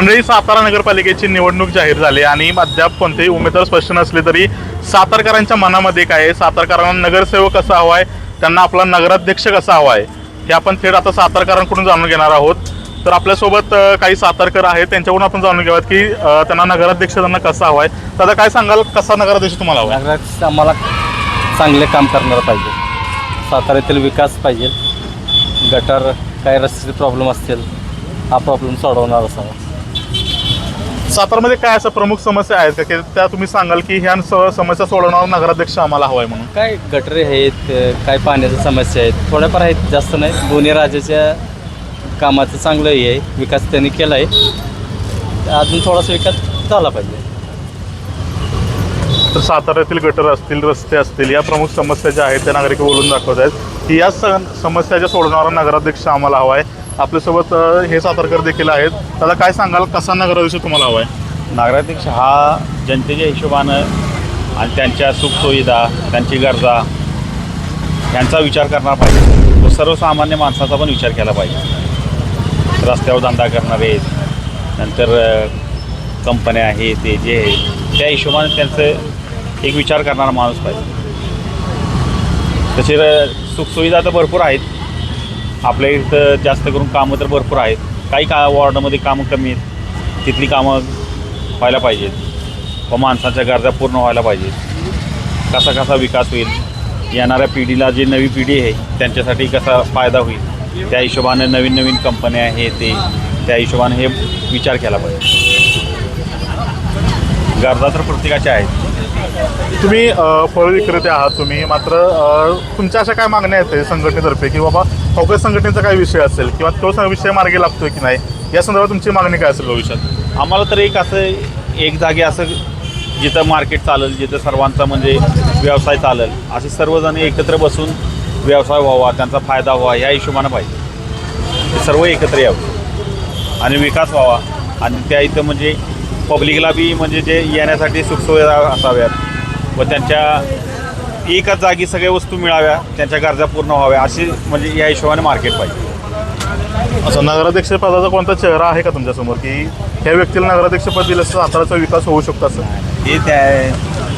मंडळी सातारा नगरपालिकेची निवडणूक जाहीर झाली आणि अद्याप कोणतेही उमेदवार स्पष्ट नसले तरी सातारकरांच्या मनामध्ये काय आहे? सातारकरांना नगरसेवक कसा हवा आहे? त्यांना आपला नगराध्यक्ष कसा हवा आहे? हे आपण थेट आता सातारकरांकडून जाणून घेणार आहोत. तर आपल्यासोबत काही सातारकर आहेत. त्यांच्याकडून आपण जाणून घेऊयात की त्यांना नगराध्यक्ष त्यांना कसा हवा आहे? दादा काय सांगाल? कसा नगराध्यक्ष तुम्हाला हवा नगराध्यक्ष आम्हाला चांगले काम करणारं पाहिजे. साताऱ्यातील विकास पाहिजे. गटर काही रस्त्याचे प्रॉब्लेम असतील हा प्रॉब्लेम सोडवणार असावा. सातारमध्ये काय असं प्रमुख समस्या आहेत का? की त्या तुम्ही सांगाल की ह्या स- समस्या सोडवणार नगराध्यक्ष आम्हाला हवाय म्हणून. काय गटरे आहेत काय पाण्याच्या समस्या आहेत? थोड्याफार आहेत जास्त नाही. दोन्ही राज्याच्या कामाचं चांगलं हे आहे. विकास त्यांनी केला आहे अजून थोडासा विकास झाला पाहिजे. तर साताऱ्यातील गटर असतील रस्ते असतील या प्रमुख समस्या ज्या आहेत त्या नागरिक बोलून दाखवत आहेत. की या स- समस्या ज्या सोडवणारा नगराध्यक्ष आम्हाला हवा आहे आपल्यासोबत अ, हे सातारकर देखील आहेत. त्याला काय सांगाल? कसा नगराध्यक्ष तुम्हाला हवा आहे नगराध्यक्ष हा जनतेच्या हिशोबानं आणि त्यांच्या सुखसुविधा त्यांची गरजा यांचा विचार करणार पाहिजे. तो सर्वसामान्य माणसाचा पण विचार केला पाहिजे. रस्त्यावर धंदा करणारे नंतर अ, कंपन्या आहेत ते जे आहे त्या हिशोबाने त्यांचं एक विचार करणारा माणूस पाहिजे. तसे र- सुखसुविधा तर भरपूर आहेत. आपल्या इथं जास्त करून कामं तर भरपूर आहेत. काही का वॉर्डामध्ये कामं कमी आहेत. तिथली कामं व्हायला पाहिजेत. व माणसाच्या गरजा पूर्ण व्हायला पाहिजेत. कसा कसा विकास होईल? येणाऱ्या पिढीला जी नवी पिढी आहे त्यांच्यासाठी कसा फायदा होईल? त्या हिशोबाने नवीन नवीन कंपन्या हे ते. त्या हिशोबाने हे विचार केला पाहिजे. गरजा तर प्रत्येकाच्या आहेत. तुम्ही फळ विक्रेते आहात तुम्ही. मात्र तुमच्या अशा काय मागण्या आहेत संघटनेतर्फे की बाबा अवकाश संघटनेचा काय विषय असेल किंवा तो विषय मार्गी लागतोय की नाही या संदर्भात तुमची मागणी काय असेल भविष्यात? आम्हाला तर एक असं एक जागी असं जिथं मार्केट चालेल जिथं सर्वांचा म्हणजे व्यवसाय चालेल असे सर्वजण एकत्र बसून व्यवसाय व्हावा त्यांचा फायदा व्हावा या हिशोबानं पाहिजे. ते सर्व एकत्र यावं. आणि विकास व्हावा. आणि त्या इथं म्हणजे पब्लिकला बी म्हणजे जे येण्यासाठी सुखसुविधा असाव्यात व त्यांच्या एकाच जागी सगळ्या वस्तू मिळाव्या त्यांच्या गरजा पूर्ण व्हाव्या अशी म्हणजे या हिशोबाने मार्केट पाहिजे. असं नगराध्यक्ष पदाचा कोणता चेहरा आहे का तुमच्यासमोर? की ह्या व्यक्तीला नगराध्यक्ष पद दिलं असं साताराचा विकास होऊ शकतो असं. हे त्या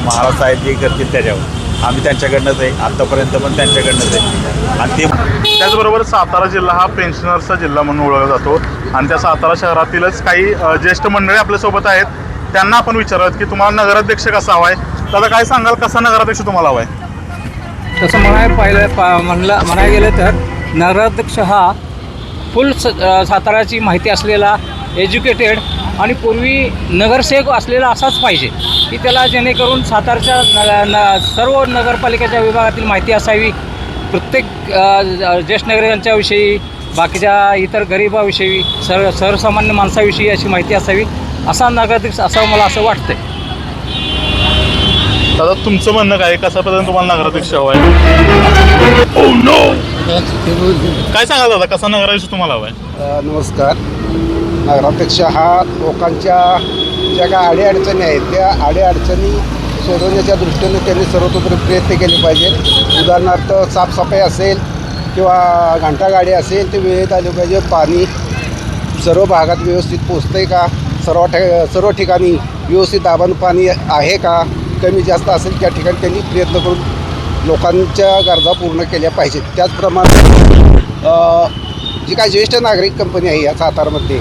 महाराज साहेब जे करतील त्याच्यावर. आम्ही त्यांच्याकडनंच आहे आत्तापर्यंत पण त्यांच्याकडनंच आहे. आणि ते त्याचबरोबर सातारा जिल्हा हा पेन्शनर्सचा जिल्हा म्हणून ओळखला जातो. आणि त्या सातारा शहरातीलच काही अ, ज्येष्ठ मंडळी आपल्यासोबत आहेत. त्यांना आपण विचारत की तुम्हाला नगराध्यक्ष कसा हवाय? दादा काय सांगाल? कसा नगराध्यक्ष तुम्हाला हवाय? तसं म्हणाय पाहिलं पा म्हणलं म्हणायला गेलं तर नगराध्यक्ष हा फुल स साताराची साताऱ्याची माहिती असलेला एज्युकेटेड आणि पूर्वी नगरसेवक असलेला असाच पाहिजे. की त्याला जेणेकरून सातारच्या न न सर्व नगरपालिकेच्या विभागातील माहिती असावी. प्रत्येक ज्येष्ठ नागरिकांच्याविषयी बाकीच्या इतर गरिबाविषयी सर सर्वसामान्य माणसाविषयी अशी माहिती असावी. असा नगराध्यक्ष असावं मला असं वाटतंय. दादा तुमचं म्हणणं काय? कसापर्यंत तुम्हाला नगराध्यक्ष हवाय काय सांगा दादा? कसा नगराध्यक्ष तुम्हाला हवाय नमस्कार. नगराध्यक्ष हा लोकांच्या ज्या काय अडीअडचणी आहेत त्या अडीअडचणी सोडवण्याच्या दृष्टीने त्यांनी सर्वतोपरी प्रयत्न केले पाहिजेत उदाहरणार्थ साफसफाई असेल किंवा घंटागाडी असेल ते वेळेत आले पाहिजे. पाणी सर्व भागात व्यवस्थित पोचतं आहे का? सर्व ठे सर्व ठिकाणी व्यवस्थित दाबानं पाणी आहे का? कमी जास्त असेल त्या ठिकाणी त्यांनी प्रयत्न करून लोकांच्या गरजा पूर्ण केल्या पाहिजेत. त्याचप्रमाणे जी काय ज्येष्ठ नागरिक कंपनी आहे या सातारमध्ये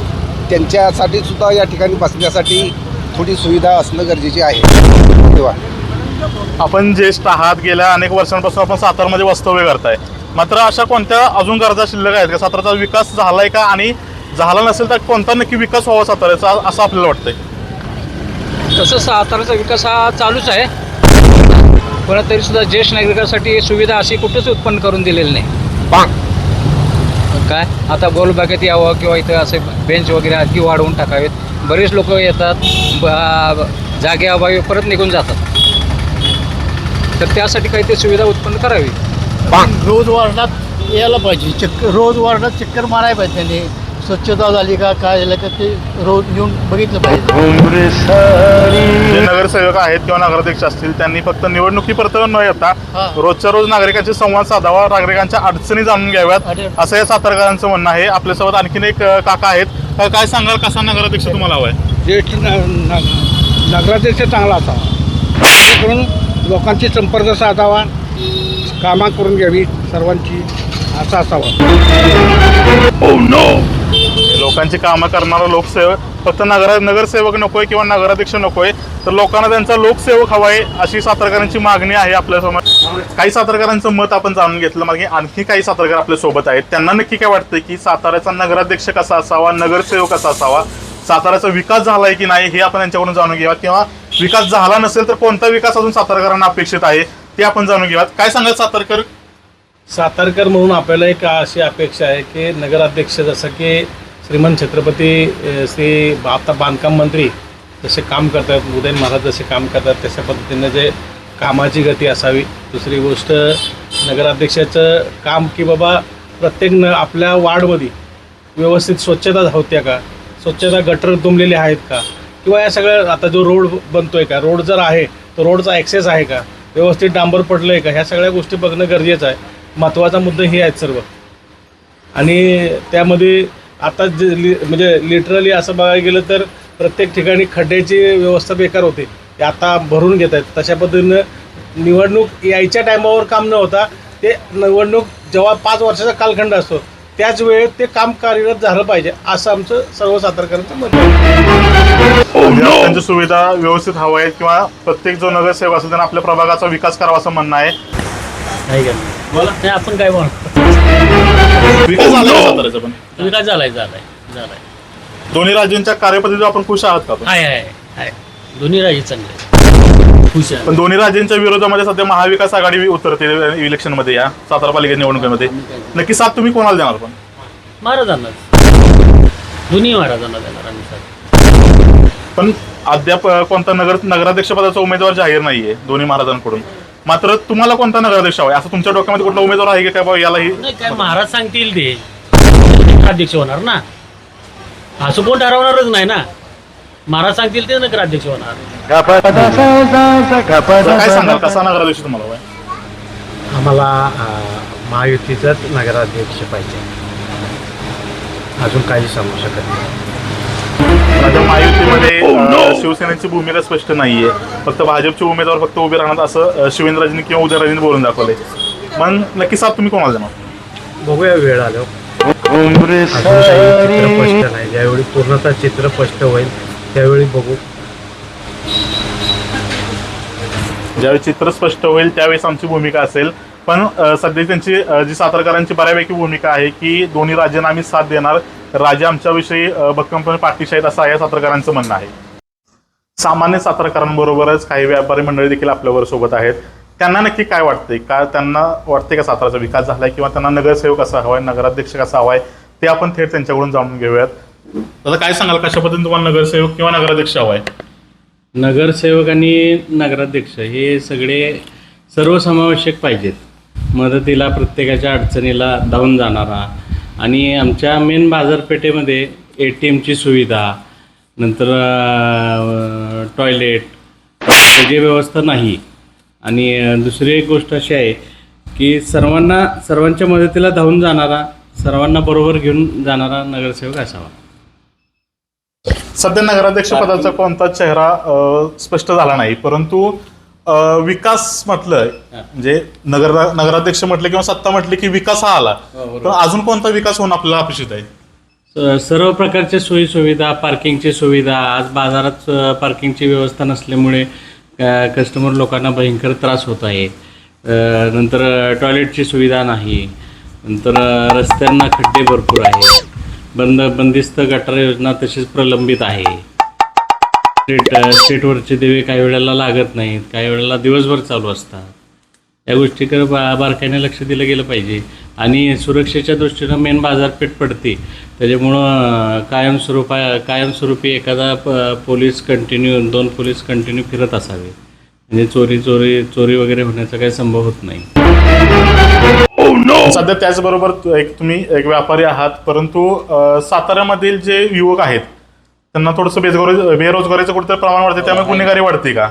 त्यांच्यासाठी सुद्धा या ठिकाणी बसण्यासाठी थोडी सुविधा असणं गरजेचे आहे. तेव्हा. आपण ज्येष्ठ आहात गेल्या अनेक वर्षांपासून आपण सातारमध्ये वास्तव्य करताय. मात्र अशा कोणत्या अजून गरजा शिल्लक आहेत? का साताराचा विकास झालाय का? आणि झाला नसेल तर कोणता नक्की विकास व्हावा साताऱ्याचा असं आपल्याला वाटतंय. तसं साताराचा विकास हा चालूच आहे. पण तरी सुद्धा ज्येष्ठ नागरिकांसाठी सुविधा अशी कुठेच उत्पन्न करून दिलेली नाही. काय? आता गोलबागेत यावं किंवा इथं असे बेंच वगैरे आणखी वाढवून टाकावेत. बरेच लोक येतात ब- जागेअभावी परत निघून जातात. तर त्यासाठी काही ते सुविधा उत्पन्न करावी. रोज वार्डात यायला पाहिजे. चक्कर रोज वार्डात चक्कर मारायला पाहिजे त्यांनी. स्वच्छता झाली का काय झालं का ते रोज येऊन बघितलं पाहिजे. जे नगरसेवक आहेत किंवा नगराध्यक्ष असतील त्यांनी फक्त निवडणुकीपर्यंत न येता हा. रोजच्या रोज नागरिकांशी संवाद साधावा नागरिकांच्या अडचणी जाणून घ्याव्यात. अडचणी. असं या सातारकरांचं म्हणणं आहे. आपल्यासोबत आणखीन एक अ, काका आहेत. काय सांगाल कसा नगराध्यक्ष तुम्हाला हवाय? ज्येष्ठ नगराध्यक्ष चांगला असावा. जेणेकरून लोकांची संपर्क साधावा कामं करून घ्यावी सर्वांची असा असावा. लोकांची कामं करणारा लोकसेवक फक्त नगर नगरसेवक नको आहे किंवा नगराध्यक्ष नको आहे तर लोकांना त्यांचा लोकसेवक हवा आहे अशी सातारकरांची मागणी आहे आपल्यासमोर काही सातारकरांचं मत आपण जाणून घेतलं मागे आणखी काही सातारकर आपल्यासोबत आहेत. त्यांना नक्की काय वाटतं की साताऱ्याचा नगराध्यक्ष कसा असावा नगरसेवक कसा असावा? साताऱ्याचा विकास झालाय की नाही हे आपण यांच्याकडून जाणून घेऊयात. किंवा विकास झाला नसेल तर कोणता विकास अजून सातारकरांना अपेक्षित आहे ते आपण जाणून घेऊयात. काय सांगाल सातारकर? सातारकर म्हणून आपल्याला एक अशी अपेक्षा आहे की नगराध्यक्ष जसं की श्रीमंत छत्रपती श्री आता बांधकाम मंत्री जसे काम करतात उदयन महाराज जसे काम करतात तशा पद्धतीनं जे कामाची गती असावी. दुसरी गोष्ट नगराध्यक्षाचं काम की बाबा प्रत्येक न आपल्या वार्डमध्ये व्यवस्थित स्वच्छता होत्या का? स्वच्छता गटर तुंबलेले आहेत का? किंवा या सगळ्या आता जो रोड बनतोय का? रोड जर आहे तर रोडचा ॲक्सेस आहे का? व्यवस्थित डांबर पडलं आहे का? ह्या सगळ्या गोष्टी बघणं गरजेचं आहे. महत्त्वाचा मुद्दा हे आहेत सर्व. आणि त्यामध्ये आता जे लि म्हणजे लिटरली असं बघायला गेलं तर प्रत्येक ठिकाणी खड्ड्याची व्यवस्था बेकार होते. ते आता भरून घेत आहेत. तशा पद्धतीनं निवडणूक यायच्या टायमावर काम न होता ते निवडणूक जेव्हा पाच वर्षाचा कालखंड असतो त्याच वेळेत ते काम कार्यरत झालं पाहिजे असं आमचं सर्व सातारकरांचं मत आहे. त्यांची सुविधा व्यवस्थित हवं आहे किंवा प्रत्येक जो नगरसेवक असेल त्यांना आपल्या प्रभागाचा विकास करावा असं म्हणणं आहे. नाही का? नाही आपण काय म्हणतो विकास झाला का साताऱ्याचा पण? विकास झालाय झालाय झालाय. दोन्ही राज्यांच्या कार्यपद्धतीवर आपण खुश आहात का आपण? आहे आहे आहे. दोन्ही राज्य चांगले खुश आहे. पण दोन्ही राज्यांच्या विरोधामध्ये सध्या महाविकास आघाडी उतरते इलेक्शनमध्ये या सातारा पालिका निवडणुकीमध्ये. नक्की साथ तुम्ही कोणाला देणार पण? महाराजांनाच. दोन्ही महाराजांना देणार आम्ही साथ. पण अद्याप अ, कोणता नगर नगराध्यक्ष पदाचा उमेदवार जाहीर नाहीये दोन्ही महाराजांकडून. मात्र तुम्हाला कोणता नगराध्यक्ष हवा असं तुमच्या डोक्यामध्ये कुठला उमेदवार आहे की काय बाबा यालाही नाही काय महाराज सांगतील ते. अध्यक्ष होणार ना. असं कोण ठरवणारच नाही ना. महाराज सांगतील ते नगराध्यक्ष होणार. तर काय सांगाल? कसा नगराध्यक्ष तुम्हाला आहे? आम्हाला महायुतीचाच नगराध्यक्ष पाहिजे. अजून काही सांगू शकत नाही. माझ्या महायुतीमध्ये अ, शिवसेनेची भूमिका स्पष्ट नाहीये. फक्त भाजपचे उमेदवार फक्त उभे राहणार असं अ, शिवेंद्रराजेंनी किंवा उदयराजेंनी बोलून दाखवले मग नक्की साथ तुम्ही कोणाला देणार? बघूया वेळ आलो चित्र नाही. ज्यावेळी पूर्णतः चित्र स्पष्ट होईल त्यावेळी बघू. ज्यावेळी चित्र स्पष्ट होईल त्यावेळेस आमची भूमिका असेल. पण सध्या त्यांची जी सातारकरांची बऱ्यापैकी भूमिका आहे की दोन्ही राज्यांना आम्ही साथ देणार. राजे आमच्याविषयी भक्कमपणे पाठीशी आहेत असं आहे सातारकरांचं म्हणणं आहे. सामान्य सातारकरांबरोबरच काही व्यापारी मंडळी देखील आपल्यावर सोबत आहेत. त्यांना नक्की काय वाटते का त्यांना वाटते का साताराचा विकास झालाय किंवा त्यांना नगरसेवक कसा हवाय नगराध्यक्ष कसा हवाय ते आपण थेट त्यांच्याकडून जाणून घेऊयात. आता काय सांगाल? कशा पद्धतीने तुम्हाला नगरसेवक किंवा नगराध्यक्ष हवाय? नगरसेवक आणि नगराध्यक्ष हे सगळे सर्वसमावेशक पाहिजेत. मदतीला प्रत्येकाच्या अडचणीला धावून जाणारा आणि आमच्या मेन बाजारपेठेमध्ये ए टी एमची सुविधा नंतर टॉयलेट. त्याची व्यवस्था नाही. आणि दुसरी एक गोष्ट अशी आहे की सर्वांना सर्वांच्या मदतीला धावून जाणारा सर्वांना बरोबर घेऊन जाणारा नगरसेवक असावा. सध्या नगराध्यक्ष पदाचा कोणताच चेहरा स्पष्ट झाला नाही. परंतु विकास म्हटलं म्हणजे नगर नगराध्यक्ष म्हटलं किंवा सत्ता म्हटली की विकास हा आला. पण अजून कोणता विकास होणं आपल्याला अपेक्षित आहे? सर्व प्रकारच्या सोयीसुविधा पार्किंगची सुविधा आज बाजारात पार्किंगची व्यवस्था नसल्यामुळे कस्टमर लोकांना भयंकर त्रास होत आहे. नंतर टॉयलेटची सुविधा नाही. नंतर रस्त्यांना खड्डे भरपूर आहेत. बंद बंदिस्त गटार योजना तशीच प्रलंबित आहे. स्टेट स्टेटवरचे देवे दिवे काही वेळेला लागत नाहीत काही वेळेला दिवसभर चालू असतात. या गोष्टीकडे बा बारकाईने लक्ष दिलं गेलं पाहिजे. आणि सुरक्षेच्या दृष्टीनं मेन बाजारपेठ पडते. त्याच्यामुळं कायमस्वरूपा कायमस्वरूपी एखादा प पोलीस कंटिन्यू दोन पोलीस कंटिन्यू फिरत असावे. म्हणजे चोरी चोरी चोरी वगैरे होण्याचा काही संभव होत नाही. सध्या त्याचबरोबर एक तुम्ही एक व्यापारी आहात परंतु अ, साताऱ्यामधील जे युवक आहेत त्यांना थोडंसं बेरोजगारी बेरोजगारीचं कुठेतरी प्रमाण वाढते त्यामुळे गुन्हेगारी वाढते का?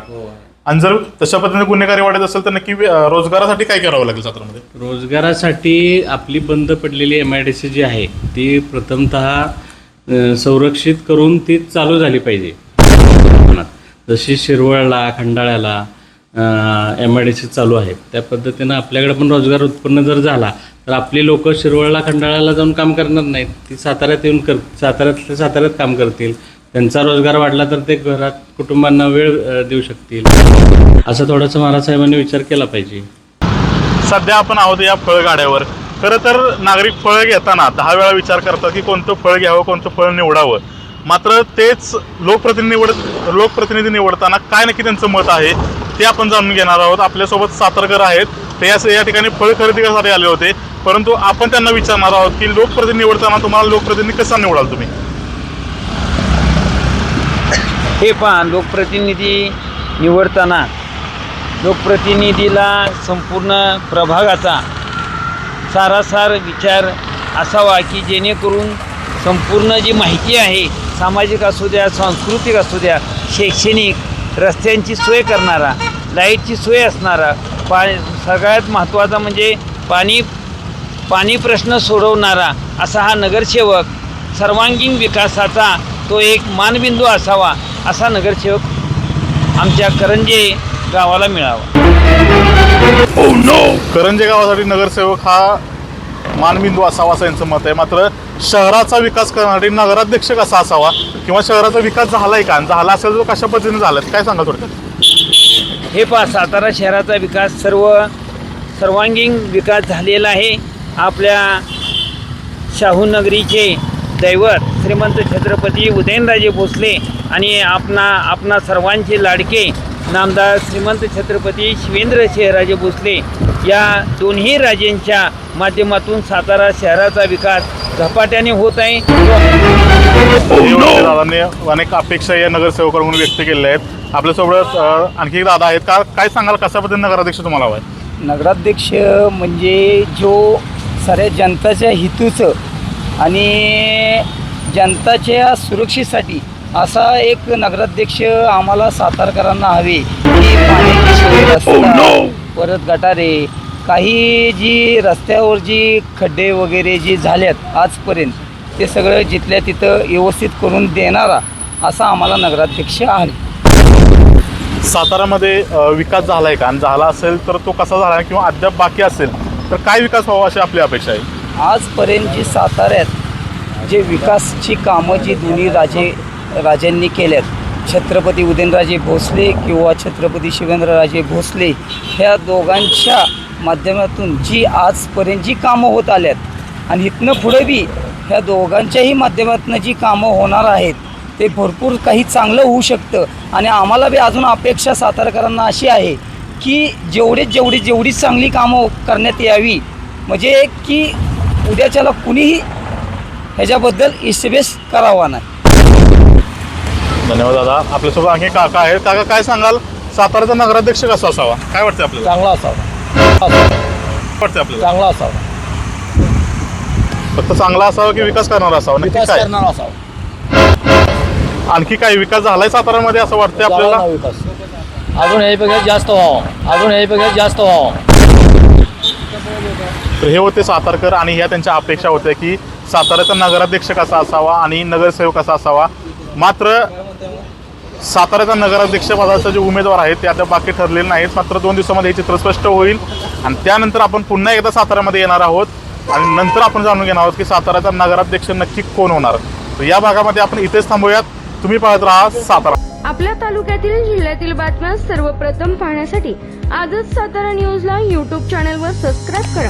आणि जर तशा पद्धतीने गुन्हेगारी वाढत असेल तर नक्की रोजगारासाठी काय करावं लागेल सातारामध्ये? रोजगारासाठी आपली बंद पडलेली एम आय डी सी जी आहे ती प्रथमतः संरक्षित करून ती चालू झाली पाहिजे. जशी शिरवळला खंडाळ्याला एम आय डी सी चालू आहे त्या पद्धतीनं आपल्याकडे पण रोजगार उत्पन्न जर झाला तर आपली लोक शिरवळला खंडाळ्याला जाऊन काम करणार नाहीत. ती साताऱ्यात येऊन कर साताऱ्यातल्या साताऱ्यात काम करतील. त्यांचा रोजगार वाढला तर ते घरात कुटुंबांना वेळ देऊ शकतील. असं थोडंसं महाराज साहेबांनी विचार केला पाहिजे. सध्या आपण आहोत या फळगाड्यावर. खरं तर नागरिक फळ घेताना दहा वेळा विचार करतात की कोणतं फळ घ्यावं कोणतं फळ निवडावं. मात्र तेच लोकप्रतिनिधी निवड लोकप्रतिनिधी निवडताना काय नक्की त्यांचं मत आहे ते आपण जाणून घेणार आहोत. आपल्यासोबत सातारकर आहेत. ते याच या ठिकाणी फळ खरेदी करण्यासाठी आले होते. परंतु आपण त्यांना विचारणार आहोत की लोकप्रतिनिधी निवडताना तुम्हाला लोकप्रतिनिधी कसा निवडाल तुम्ही? हे पहा लोकप्रतिनिधी निवडताना लोकप्रतिनिधीला संपूर्ण प्रभागाचा सारासार विचार असावा की जेणेकरून संपूर्ण जी माहिती आहे सामाजिक असू द्या सांस्कृतिक असू द्या शैक्षणिक रस्त्यांची सोय करणारा लाईटची सोय असणारा पा सगळ्यात महत्त्वाचा म्हणजे पाणी पाणी प्रश्न सोडवणारा असा हा नगरसेवक सर्वांगीण विकासाचा तो एक मानबिंदू असावा. असा नगरसेवक आमच्या करंजे गावाला मिळावा. करंजे गावासाठी नगरसेवक हा मानबिंदू असावा असं यांचं मत आहे. मात्र शहराचा विकास करण्यासाठी नगराध्यक्ष कसा असावा किंवा शहराचा विकास झालाय का? झाला असेल तर कशा पद्धतीने झालाय काय सांगा थोडक्यात? हे पहा सातारा शहराचा विकास सर्व सर्वांगीण विकास झालेला आहे. आपल्या शाहू नगरीचे दैवत श्रीमंत छत्रपती उदयनराजे भोसले आणि आपणा आपणा सर्वांचे लाडके नामदार श्रीमंत छत्रपती शिवेंद्रसिंहराजे भोसले या दोन्ही राजेंच्या माध्यमातून सातारा शहराचा विकास झपाट्याने होत आहे. दादांनी अनेक अपेक्षा या नगरसेवकांकडून व्यक्त केलेल्या आहेत. आपल्यासोबत आणखी एक दादा आहेत. का काय सांगाल? कशा पद्धतीने नगराध्यक्ष तुम्हाला हवा आहे? नगराध्यक्ष म्हणजे जो साऱ्या जनताच्या हितूचं आणि जनताच्या सुरक्षेसाठी असा एक नगराध्यक्ष आम्हाला सातारकरांना हवे की पाण्याची सोय रस्ता, परत गटारे काही जी रस्त्यावर जी खड्डे वगैरे जी झाल्यात आजपर्यंत ते सगळं जिथल्या तिथं व्यवस्थित करून देणारा असा आम्हाला नगराध्यक्ष आहे. सातारामध्ये विकास झालाय का? आणि झाला असेल तर तो कसा झाला? किंवा अद्याप बाकी असेल तर काय विकास व्हावा अशी आपली अपेक्षा आहे? आजपर्यंत जी साताऱ्यात जे विकासची कामं जी दोन्ही राजे राजांनी केल्यात छत्रपती उदयनराजे भोसले किंवा छत्रपती शिवेंद्रराजे भोसले ह्या दोघांच्या माध्यमातून जी आजपर्यंत जी कामं होत आल्यात आणि इथनं पुढे बी ह्या दोघांच्याही माध्यमातून जी कामं होणार आहेत ते भरपूर काही चांगलं होऊ शकतं. आणि आम्हाला बी अजून अपेक्षा सातारकरांना अशी आहे की जेवढे जेवढी जेवढी चांगली कामं करण्यात यावी म्हणजे की उद्याच्याला कुणीही ह्याच्याबद्दल इस्टेबेस करावा नाही. धन्यवाद दादा. आपल्यासोबत आणखी काका आहेत. काका काय सांगाल? साताराचा नगराध्यक्ष कसा असावा? काय वाटतं आपल्याला? चांगला असावा. वाटतं आपल्याला? चांगला असावा. फक्त चांगला असावा की विकास करणारा असावा? नक्की काय? करणारा असावा. आणखी काय विकास झालाय सातारामध्ये असं वाटतंय आपल्याला? विकास. अजून जास्त व्हावं. अजून ह्यापेक्षा जास्त व्हावं. तर हे होते सातारकर आणि ह्या त्यांच्या अपेक्षा होत्या की साताऱ्याचा नगराध्यक्ष कसा असावा आणि नगरसेवक कसा असावा. मात्र साताऱ्याचा नगराध्यक्ष पदाचे जे उमेदवार आहेत ते आता बाकी ठरलेले नाहीत. मात्र दोन दिवसामध्ये हे चित्र स्पष्ट होईल. आणि त्यानंतर आपण पुन्हा एकदा साताऱ्यामध्ये येणार आहोत. आणि नंतर आपण जाणून घेणार आहोत की साताऱ्याचा नगराध्यक्ष नक्की कोण होणार. तर या भागामध्ये आपण इथेच थांबूयात. तुम्ही पाहत राहा सातारा. आपल्या तालुक्यातील जिल्ह्यातील बातम्या सर्वप्रथम पाहण्यासाठी आजच सातारा न्यूजला यूट्यूब चॅनलवर सबस्क्राईब करा.